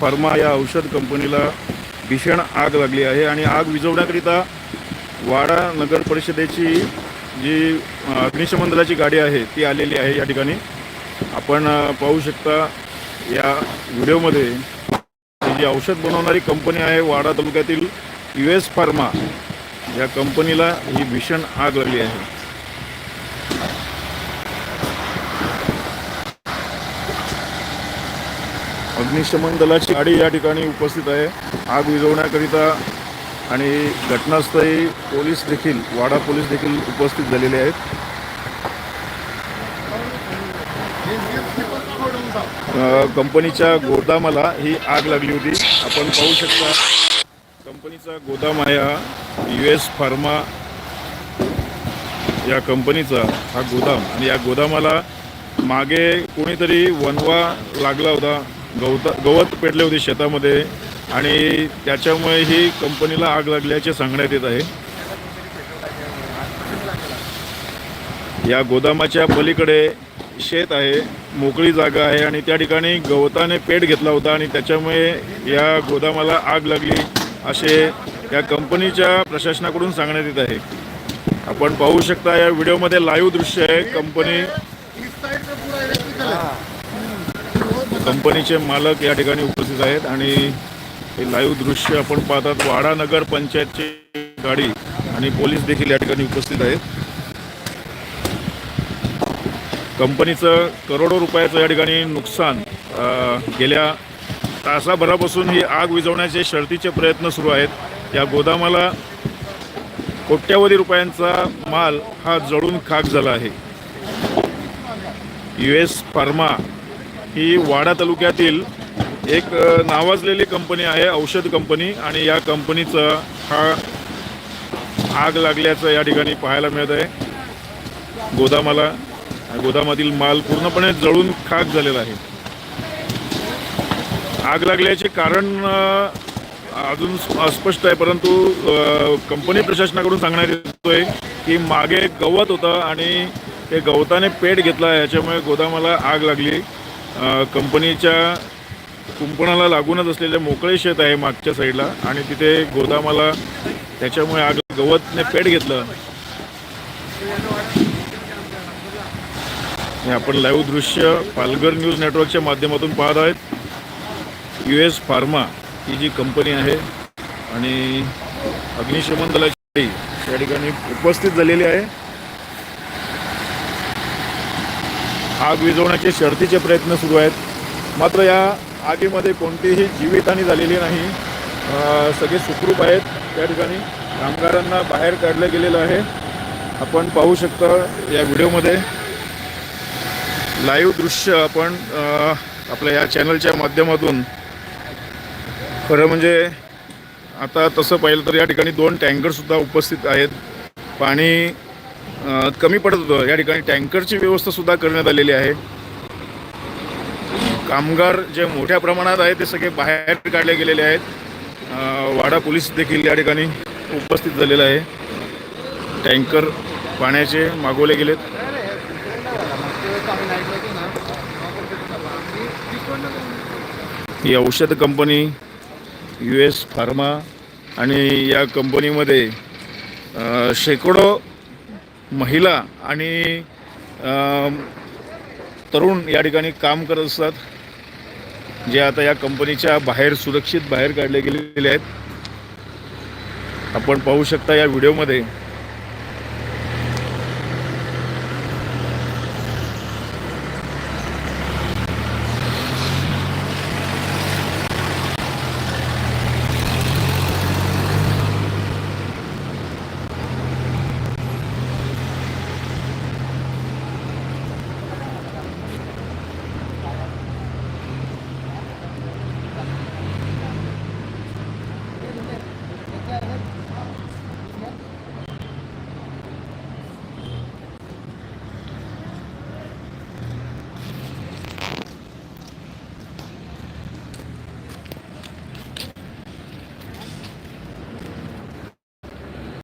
Pharma या औषध कंपनीला भीषण आग लागली आहे आणि आग विझवण्याकरिता वाडा नगर परिषदेची जी अग्निशमन दलाची गाडी आहे ती आलेली आहे या ठिकाणी. आपण पाहू शकता या व्हिडिओमध्ये जी औषध बनवणारी कंपनी आहे वाडा तालुक्यातील यू एस फार्मा या कंपनीला ही भीषण आग लागली आहे. अग्निशमन दलाची गाडी या ठिकाणी उपस्थित आहे. आग विझवण्याकरिता आणि घटनास्थळी पोलीस देखील वाडा पोलीस देखील उपस्थित झालेले आहेत. कंपनीच्या गोदामाला ही आग लागली होती. आपण पाहू शकता कंपनीचा गोदाम आहे हा. यू एस फार्मा या कंपनीचा हा गोदाम. आणि या गोदामाला मागे कोणीतरी वनवा लागला होता. गवत गवत पेटले होते शेतामध्ये आणि त्याच्यामुळे ही कंपनीला आग लागल्याचे सांगण्यात येत आहे. या गोदामाच्या पलीकडे शेत आहे मोकळी जागा आहे आणि त्या ठिकाणी गवताने पेट घेतला होता आणि त्याच्यामुळे या गोदामाला आग लागली असे या कंपनीच्या प्रशासनाकडून सांगण्यात येत आहे. आपण पाहू शकता या व्हिडिओमध्ये लाईव्ह दृश्य आहे कंपनी कंपनीचे मालक या ठिकाणी उपस्थित आहेत आणि हे लाईव्ह दृश्य आपण पाहतात. वाडा नगर पंचायतची गाडी आणि पोलीस देखील या ठिकाणी उपस्थित आहेत. कंपनीचं करोडो रुपयाचं या ठिकाणी नुकसान गेल्या तासाभरापासून ही आग विझवण्याचे शर्तीचे प्रयत्न सुरू आहेत. या गोदामाला कोट्यावधी रुपयांचा माल हा जळून खाक झाला आहे. यू एस फार्मा ही वाडा तालुक्यातील एक नावाजलेली कंपनी आहे औषध कंपनी. आणि या कंपनीचा हा आग लागल्याचं या ठिकाणी पाहायला मिळत आहे. गोदामाला गोदामातील माल पूर्णपणे जळून खाक झालेला आहे. आग लागल्याचे कारण अजून अस्पष्ट आहे. परंतु कंपनी प्रशासनाकडून सांगण्यात येतोय की मागे गवत होतं आणि ते गवताने पेट घेतला याच्यामुळे गोदामाला आग लागली. कंपनीच्या कुंपणाला लागूनच असलेले मोकळे शेत आहे मागच्या साईडला. आणि तिथे गोदामाला त्याच्यामुळे आग गवतने पेट घेतलं. हे आपण लाईव्ह दृश्य पालघर न्यूज नेटवर्कच्या माध्यमातून पाहत आहेत. यू एस फार्मा ही जी कंपनी आहे आणि अग्निशमन दलाची या ठिकाणी उपस्थित झालेली आहे. आग विझवण्याचे शर्तीचे प्रयत्न सुरू आहेत. मात्र या आगीमध्ये कोणतीही जीवितहानी झालेली नाही. सगळे सुखरूप आहेत. त्या ठिकाणी कामगारांना बाहेर काढलं गेलेलं आहे. आपण पाहू शकता या व्हिडिओमध्ये. लाईव्ह दृश्य आपण आपल्या या चॅनलच्या माध्यमातून. खरं म्हणजे आता तसं पाहिलं तर या ठिकाणी दोन टँकरसुद्धा उपस्थित आहेत. पाणी कमी पडत होतं. या ठिकाणी टँकरची व्यवस्थासुद्धा करण्यात आलेली आहे. कामगार जे मोठ्या प्रमाणात आहेत ते सगळे बाहेर काढले गेलेले आहेत. वाडा पोलीस देखील या ठिकाणी उपस्थित झालेला आहे. टँकर पाण्याचे मागवले गेलेत. ही औषध कंपनी यू एस फार्मा आणि या कंपनीमध्ये शेकडो महिला आणि तरुण या ठिकाणी काम करत असतात जे आता या कंपनीच्या बाहेर सुरक्षित बाहेर काढले गेलेले आहेत. आपण पाहू शकता या व्हिडिओमध्ये